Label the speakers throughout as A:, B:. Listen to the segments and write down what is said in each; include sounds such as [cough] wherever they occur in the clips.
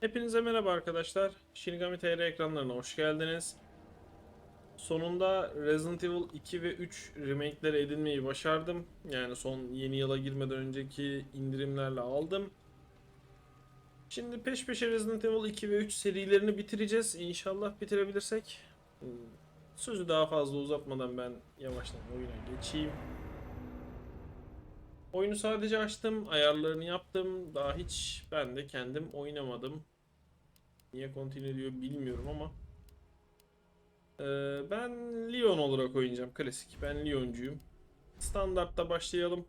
A: Hepinize merhaba arkadaşlar. Shinigami TR ekranlarına hoş geldiniz. Sonunda Resident Evil 2 ve 3 remake'leri edinmeyi başardım. Yani son yeni yıla girmeden önceki indirimlerle aldım. Şimdi peş peşe Resident Evil 2 ve 3 serilerini bitireceğiz. İnşallah bitirebilirsek. Sözü daha fazla uzatmadan ben yavaştan oyuna geçeyim. Oyunu sadece açtım, ayarlarını yaptım. Daha hiç ben de kendim oynamadım. Niye continue diyor bilmiyorum ama. Ee, ben Leon olarak oynayacağım. Klasik. Ben Leoncuyum. Standartta başlayalım.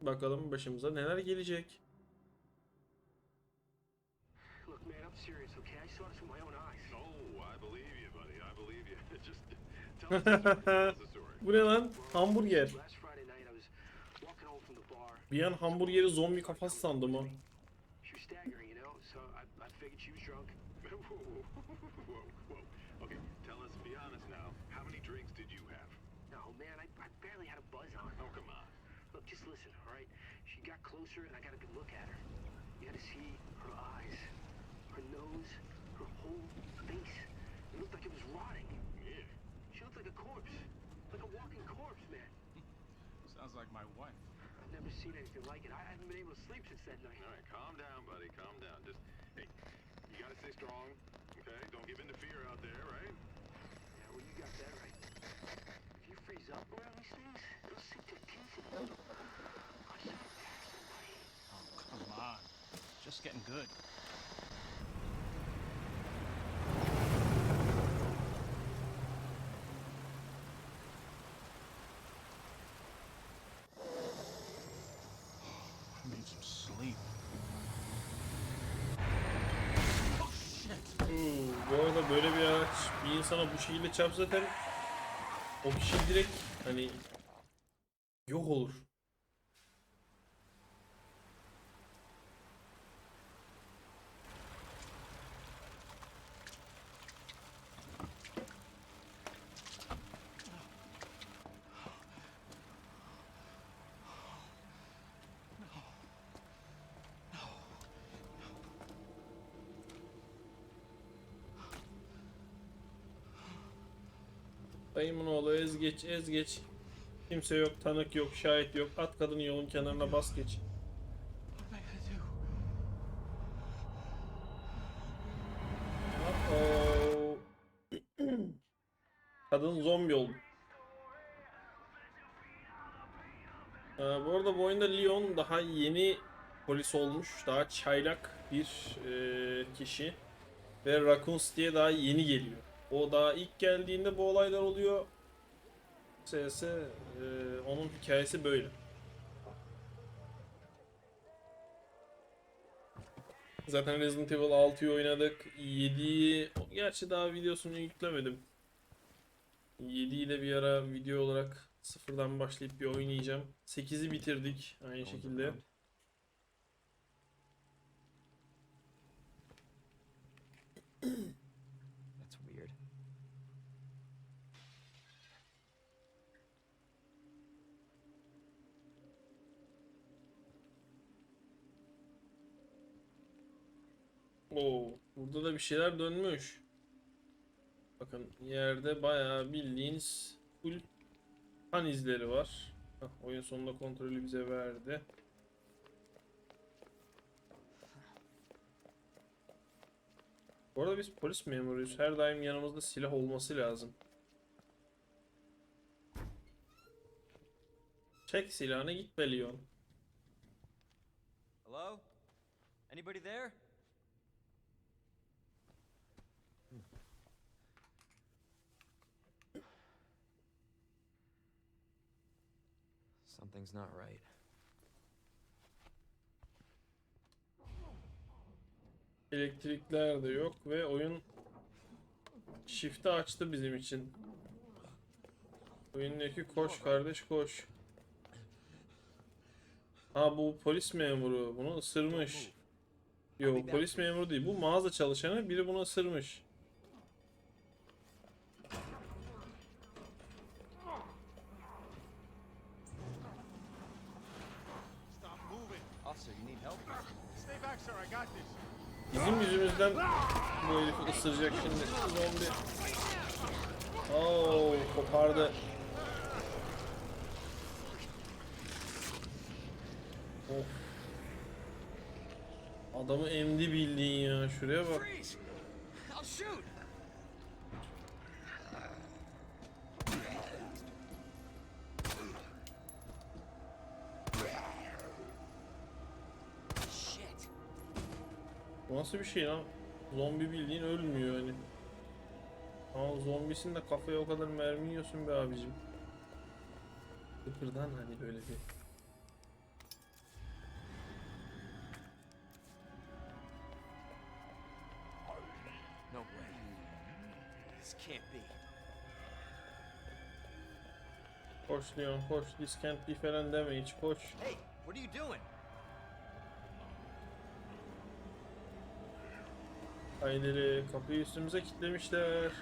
A: Bakalım başımıza neler gelecek.
B: Look, man, I'm serious, okay? I saw this with my own [laughs] [laughs] closer, and I got a good look at her. You had to see her eyes, her nose, her whole face. It looked like it was rotting.
C: Yeah.
B: She looked like a corpse, like a walking corpse, man. [laughs]
D: Sounds like my wife.
B: I've never seen anything like it. I haven't been able to sleep since that night.
C: All right, calm down, buddy. Calm down. Just, hey, you gotta stay strong, okay? Don't give in to fear out there, right?
B: Yeah, well, you got that right. If you freeze up around these things, it'll sink their teeth in
D: Just getting good. I need some sleep. Oh.
A: Hmm, bu arada böyle bir araç bir insana bu şekilde çarp zaten o kişi direkt hani yok olur. Dayımın oğlu ez geç ez geç. Kimse yok, tanık yok, şahit yok. At kadını yolun kenarına bas geç. Kadın zombi oldu. Ee, bu arada bu oyunda Leon daha yeni polis olmuş. Daha çaylak bir e, kişi. Ve Raccoon City'ye daha yeni geliyor. O daha ilk geldiğinde bu olaylar oluyor. SS e, onun hikayesi böyle. Zaten Resident Evil 6'yı oynadık. 7'yi gerçi daha videosunu yüklemedim. 7'yi de bir ara video olarak sıfırdan başlayıp bir oynayacağım. 8'i bitirdik aynı şekilde. [clears throat] Oo, burada da bir şeyler dönmüş. Bakın yerde bayağı bildiğiniz full kan izleri var. Hah, oyun sonunda kontrolü bize verdi. Bu arada biz polis memuruyuz. Her daim yanımızda silah olması lazım. Çek silahını git be Leon.
E: Hello? Anybody there? Something's not right.
A: Elektrikler de yok ve oyun shift'i açtı bizim için. Oyundaki koş kardeş koş. Ha bu polis memuru bunu ısırmış. Yok polis memuru değil bu mağaza çalışanı biri bunu ısırmış.
D: Stop moving.
E: Officer, you need help?
D: Stay back, sir. I got this.
A: Bizim yüzümüzden bu herifi ısıracak şimdi zombi. Oo kopardı. Of. Adamı emdi bildiğin ya. Şuraya bak. Nasıl bir şey lan? Zombi bildiğin ölmüyor hani. Ama zombisin de kafaya o kadar mermi yiyorsun be abicim. Sıfırdan hani böyle bir.
E: No way. This can't be.
A: Koş Leon koş. This can't be falan deme hiç koş.
E: Hey, what are you doing?
A: Haydi kapıyı üstümüze kilitlemişler.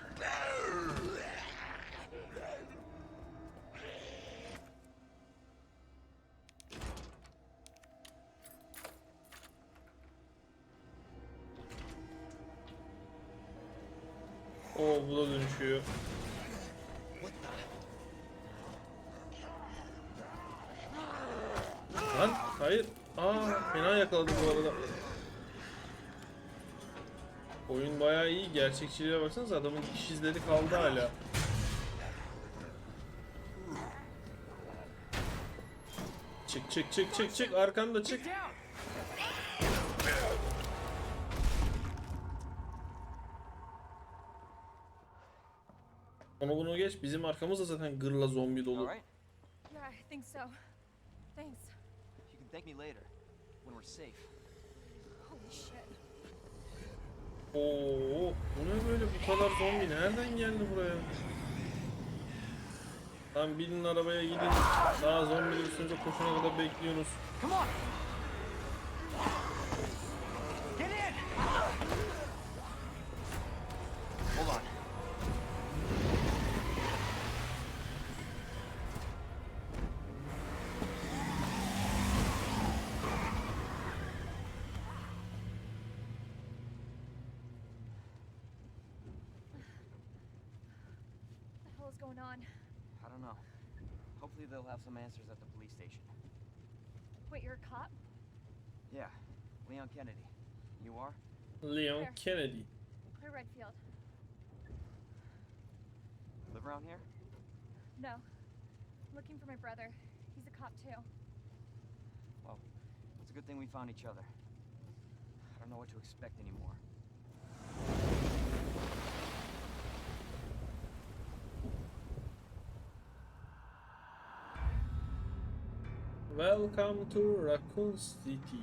A: Gerçekçiliğe baksanıza adamın diş izleri kaldı hala. Çık çık çık çık çık arkanda çık. Onu bunu geç. Bizim arkamızda zaten gırla zombi dolu.
E: All right.
F: Yeah, I think so. Thanks.
E: You can thank me later when we're safe.
F: Holy shit.
A: Oo, bu ne böyle bu kadar zombi nereden geldi buraya? Lan binin arabaya gidin. Daha zombiler üstünüze koşuna kadar bekliyorsunuz.
E: Have some answers at the police station.
F: Wait, you're a cop?
E: Yeah, Leon Kennedy. You are?
A: Leon
F: Where?
A: Kennedy.
F: Clear Redfield.
E: Live around here?
F: No. Looking for my brother. He's a cop too.
E: Well, it's a good thing we found each other. I don't know what to expect anymore.
A: Welcome to Raccoon City.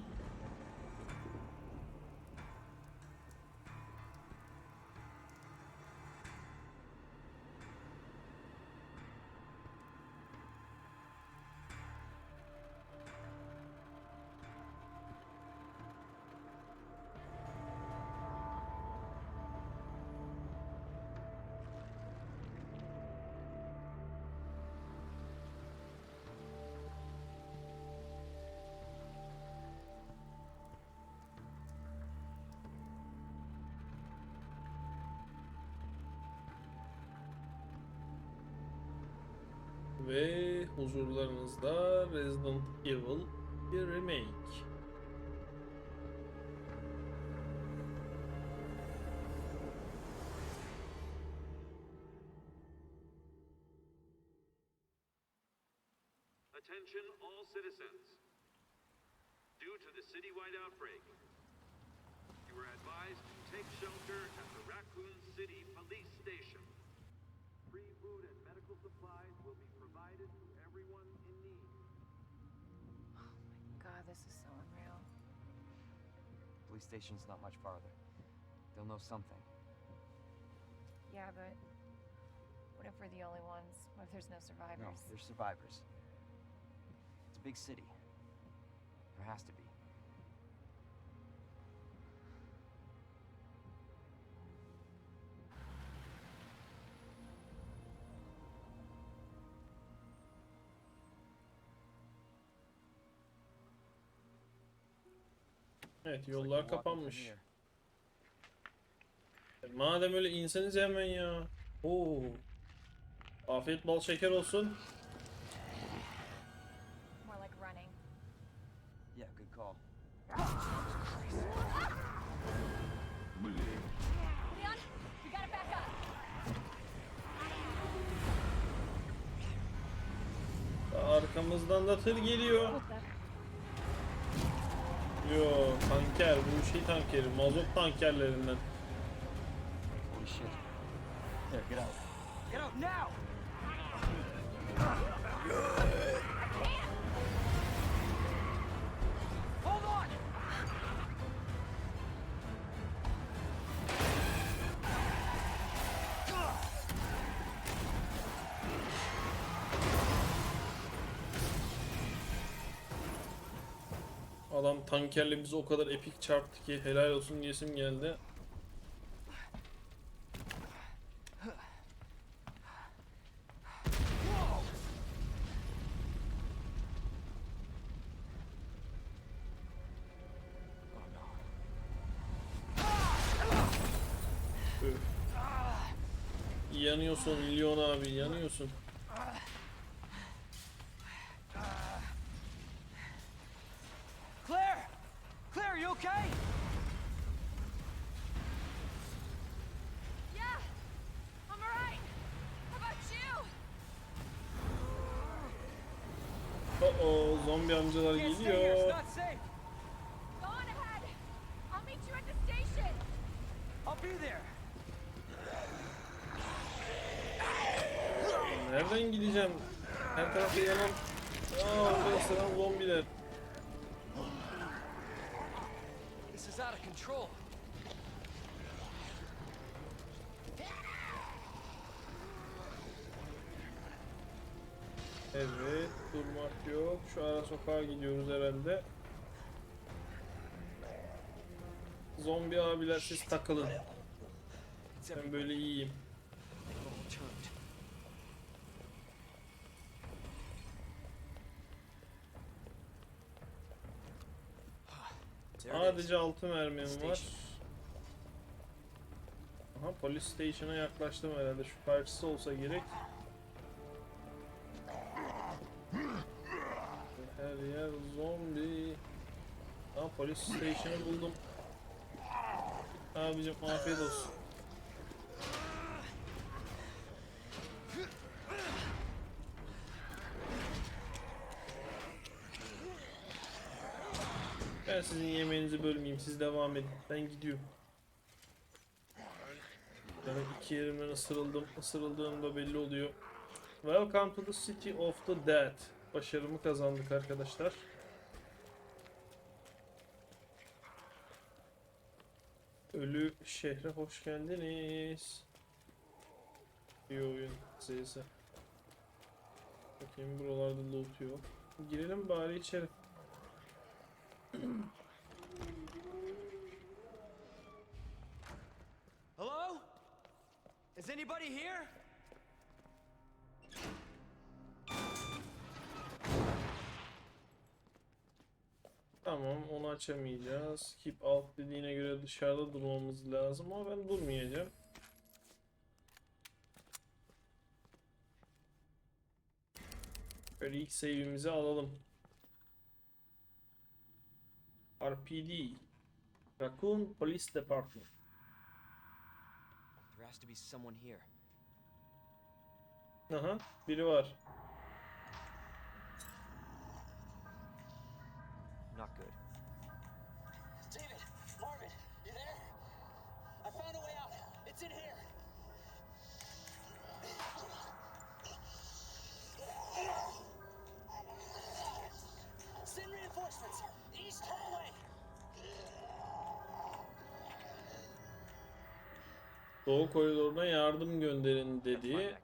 A: Ve huzurlarınızda Resident Evil bir remake.
E: Station's not much farther. They'll know something.
F: Yeah, but what if we're the only ones? What if there's no
E: No,
F: survivors?
E: they're survivors. It's a big city. There has to be.
A: Evet yollar kapanmış. E, Madem öyle inseniz hemen ya. Oo. Afiyet bal şeker olsun.
F: More like running.
E: Yeah, good call.
F: Leon, we gotta back up.
A: Arkamızdan da tır geliyor.
F: What the?
A: Yo tanker bu şey tankeri mazot tankerlerinden.
E: Holy shit. There, get out. Get out now!
A: Adam tankerle bizi o kadar epik çarptı ki helal olsun diyesim geldi. Yanıyorsun Lyon abi yanıyorsun. Oh zombi amcalar
E: Can't stay here,
A: geliyor. Evet durmak yok. Şu ara sokağa gidiyoruz herhalde. Zombi abiler siz takılın. Ben böyle iyiyim. Sadece 6 mermim var. Aha polis station'a yaklaştım herhalde. Şu karşısı olsa gerek. Zombi. Aa polis station'ı buldum. Abicim afiyet olsun. Ben sizin yemeğinizi bölmeyeyim. Siz devam edin. Ben gidiyorum. Ben iki yerimden ısırıldım. Isırıldığım da belli oluyor. Welcome to the city of the dead. Başarımı kazandık arkadaşlar. Ölü şehre hoş geldiniz. İyi oyun sesi. Bakayım buralarda loot yok. Girelim bari içeri.
E: Hello? Is anybody here?
A: Tamam onu açamayacağız. Keep out dediğine göre dışarıda durmamız lazım ama ben durmayacağım. Böyle ilk save'imizi alalım. RPD Raccoon Police Department
E: There has to be someone here.
A: Aha biri var. Koridoruna yardım gönderin dediği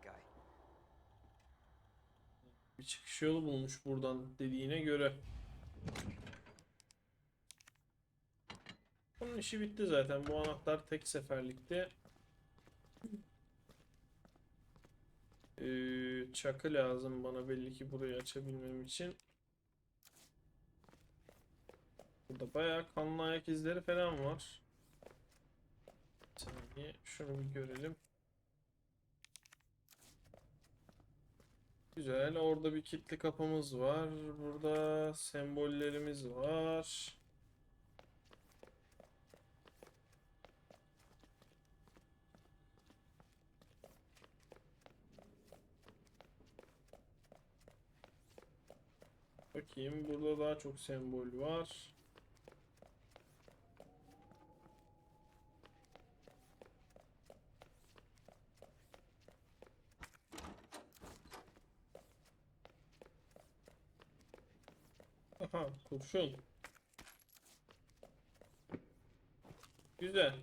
A: bir çıkış yolu bulmuş buradan dediğine göre. Bunun işi bitti zaten. Bu anahtar tek seferlikte. Ee, çakı lazım bana belli ki burayı açabilmem için. Burada bayağı kanlı ayak izleri falan var. Saniye. şunu bir görelim. Güzel. Orada bir kilitli kapımız var. Burada sembollerimiz var. Bakayım burada daha çok sembol var. Aha kurşun. Güzel.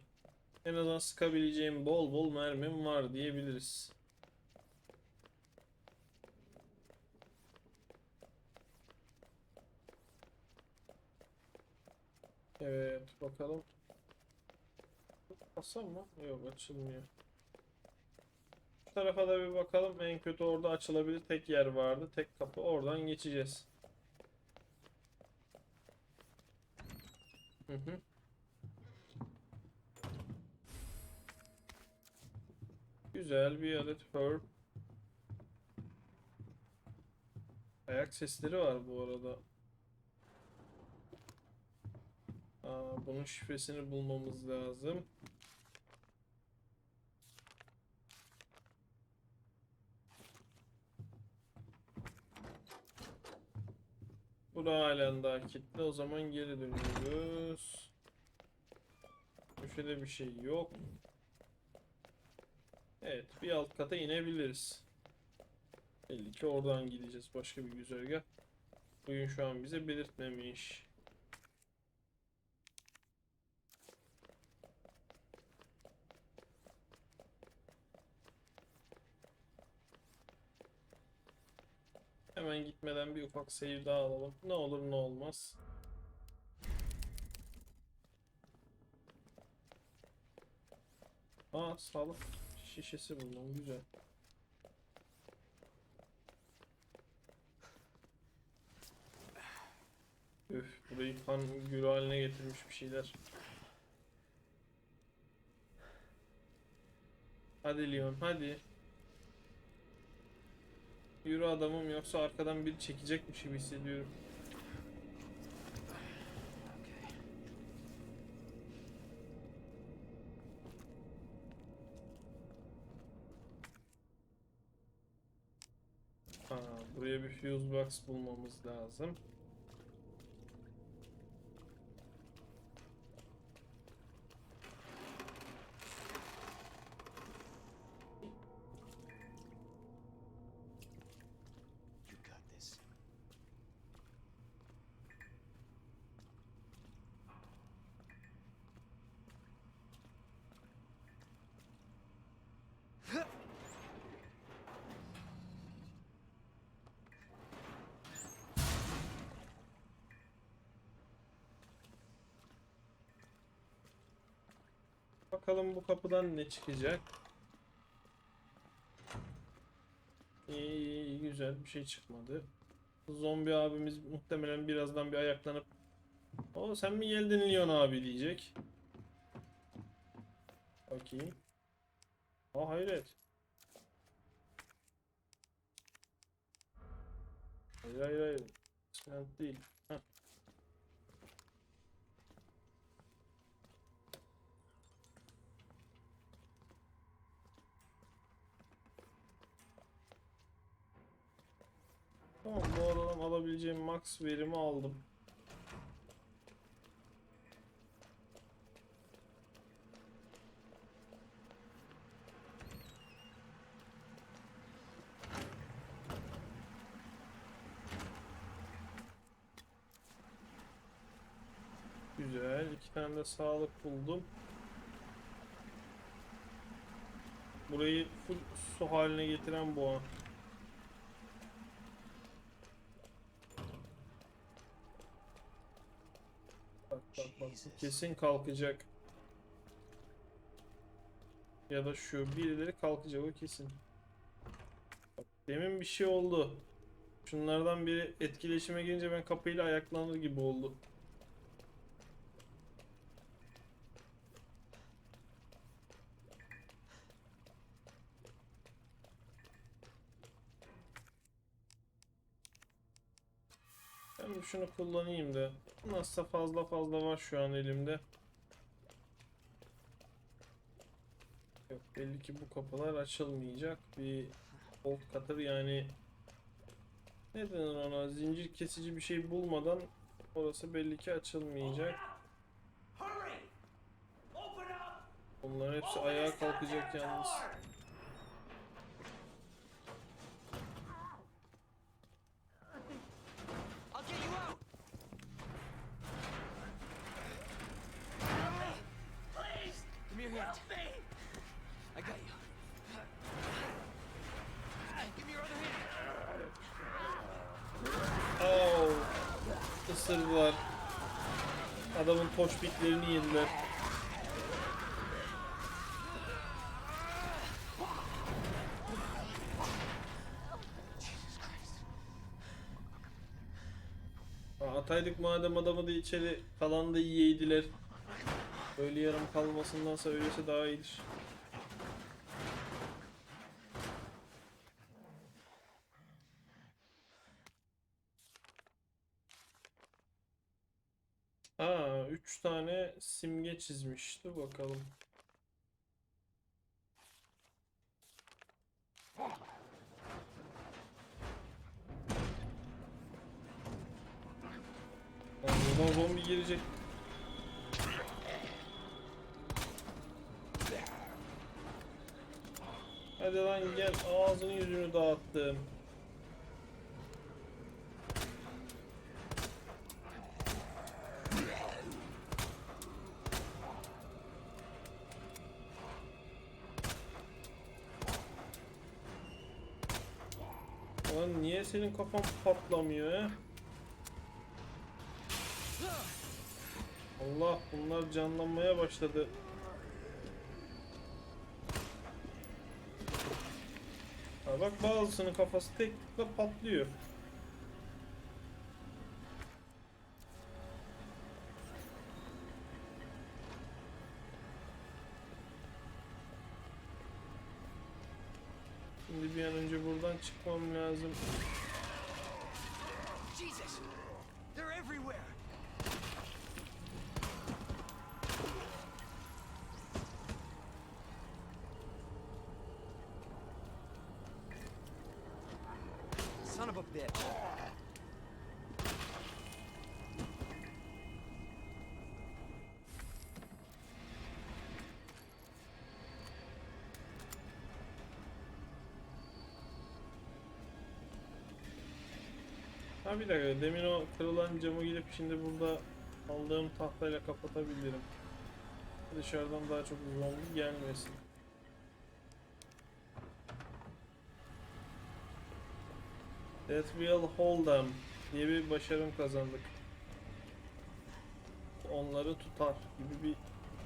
A: En azından sıkabileceğim bol bol mermim var diyebiliriz. Evet bakalım. Basam mı? Yok açılmıyor. Şu tarafa da bir bakalım. En kötü orada açılabilir tek yer vardı. Tek kapı oradan geçeceğiz. Güzel bir adet herb. Ayak sesleri var bu arada. Aa, bunun şifresini bulmamız lazım. Bu da halen daha kilitli. O zaman geri dönüyoruz. Köşede bir şey yok. Evet, bir alt kata inebiliriz. Belli ki oradan gideceğiz. Başka bir güzergah. Bugün şu an bize belirtmemiş. Hemen gitmeden bir ufak save daha alalım. Ne olur ne olmaz. Aa sağlık şişesi buldum güzel. Üf burayı kan gölü haline getirmiş bir şeyler. Hadi Leon hadi. Yürü adamım yoksa arkadan biri çekecekmiş gibi hissediyorum. Aa, buraya bir fuse box bulmamız lazım.
D: You got this.
A: Bakalım bu kapıdan ne çıkacak. İyi, iyi, iyi, güzel bir şey çıkmadı. Zombi abimiz muhtemelen birazdan bir ayaklanıp O sen mi geldin Leon abi diyecek. Bakayım. Aa hayret. Hayır hayır hayır. Cement değil. Heh. Tamam bu alabileceğim max verimi aldım. Güzel. iki tane de sağlık buldum. Burayı full su haline getiren bu an. Bak bak bak. bu
D: Jesus.
A: Kesin kalkacak. Ya da şu birileri kalkacak o kesin. Bak, demin bir şey oldu. Şunlardan biri etkileşime girince ben kapıyla ayaklanır gibi oldu. Şunu kullanayım da. Nasılsa fazla fazla var şu an elimde. Yok belli ki bu kapılar açılmayacak. Bir bolt cutter yani ne denir ona zincir kesici bir şey bulmadan orası belli ki açılmayacak. Bunların hepsi ayağa kalkacak yalnız.
G: Help me!
E: I got you. Give me your other hand.
A: Oh, ısırdılar. Adamın poşbitlerini yediler. Ataydık madem adamı da içeri kalan da yiyeydiler. Öyle yarım kalmasındansa öylese daha iyidir. Aa, üç tane simge çizmişti bakalım. Buradan zombi gelecek. Hadi lan gel ağzını yüzünü dağıttım. Lan niye senin kafan patlamıyor he? Allah bunlar canlanmaya başladı. Bak bazısının kafası tek tıkla patlıyor. Şimdi bir an önce buradan çıkmam lazım.
E: Jesus! They're everywhere!
A: Ha bir dakika demin o kırılan camı gidip şimdi burada aldığım tahtayla kapatabilirim. Dışarıdan daha çok zombi gelmesin. That will hold them diye bir başarım kazandık. Onları tutar gibi bir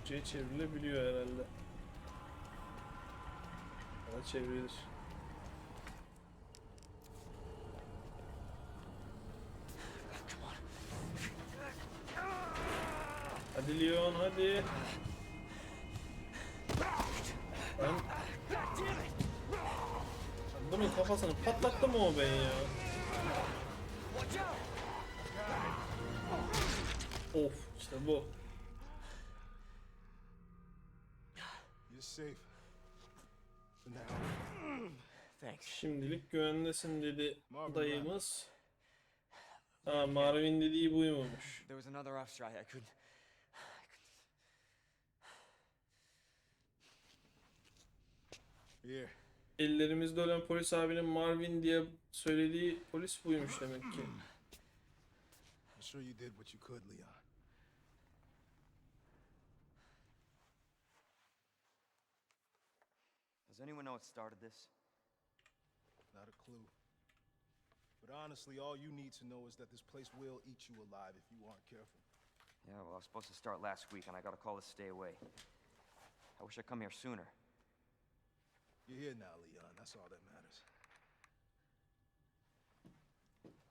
A: şey çevrilebiliyor herhalde. Ya çevrilir. Hadi Leon hadi. Ben... Bunun kafasını patlattı mı o ben ya? Of işte bu.
D: You're safe. For now.
E: Thanks.
A: Şimdilik güvendesin dedi dayımız. Ha Marvin dediği buymuş.
E: There was another offstrike. I couldn't.
D: Here.
A: Ellerimizde ölen polis abinin Marvin diye söylediği polis buymuş demek ki.
D: I'm sure you did what you could, Leon.
E: Does anyone know what started this?
D: Not a clue. But honestly, all you need to know is that this place will eat you alive if you aren't careful.
E: Yeah, well, I was supposed to start last week, and I got a call to stay away. I wish I'd come here sooner.
D: You're here now, Leon. That's all that matters.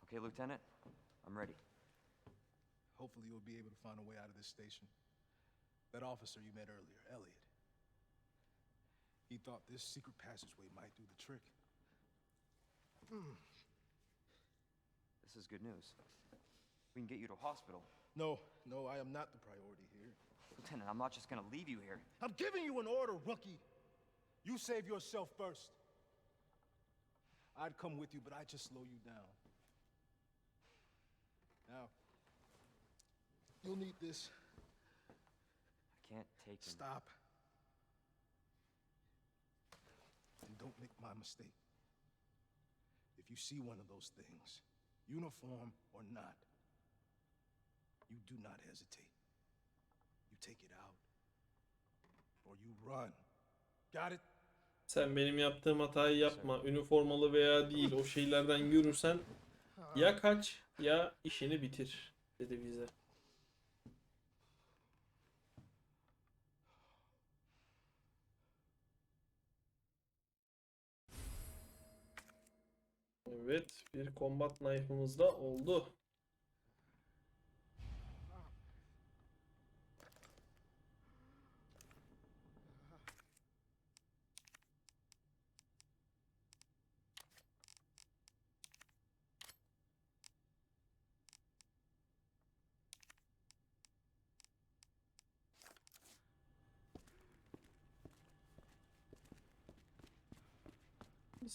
E: Okay, Lieutenant? I'm ready.
D: Hopefully, you'll be able to find a way out of this station. That officer you met earlier, Elliot. He thought this secret passageway might do the trick. Hmm.
E: This is good news. We can get you to a hospital.
D: No, no, I am not the priority here.
E: Lieutenant, I'm not just gonna leave you here.
D: I'm giving you an order, rookie. You save yourself first. I'd come with you, but I'd just slow you down. Now, you'll need this.
E: I can't take him.
D: Stop. And don't make my mistake. If you see one of those things, uniform or not, you do not hesitate. You take it out. Or you run. Got it?
A: Sen benim yaptığım hatayı yapma. Üniformalı veya değil o şeylerden görürsen ya kaç ya işini bitir dedi bize. Evet, bir combat knife'ımız da oldu.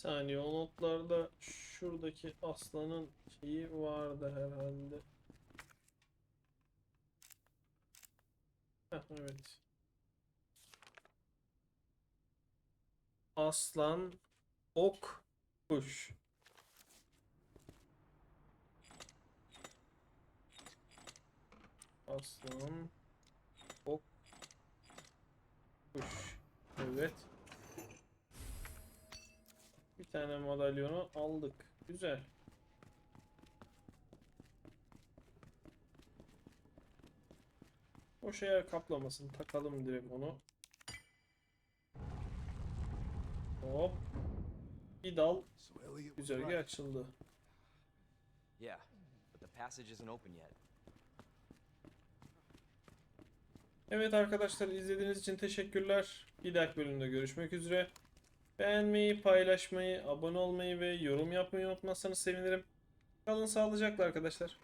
A: Saniye o notlarda şuradaki aslanın şeyi vardı herhalde. Heh, evet. Aslan, ok, kuş. Aslan, ok, kuş. Evet. Bir tane madalyonu aldık. Güzel. O yer kaplamasın. Takalım direkt onu. Hop. Bir dal
D: right.
A: açıldı.
H: Yeah, but the passage isn't open yet.
A: Evet arkadaşlar izlediğiniz için teşekkürler. Bir dahaki bölümde görüşmek üzere. Beğenmeyi, paylaşmayı, abone olmayı ve yorum yapmayı unutmazsanız sevinirim. Kalın sağlıcakla arkadaşlar.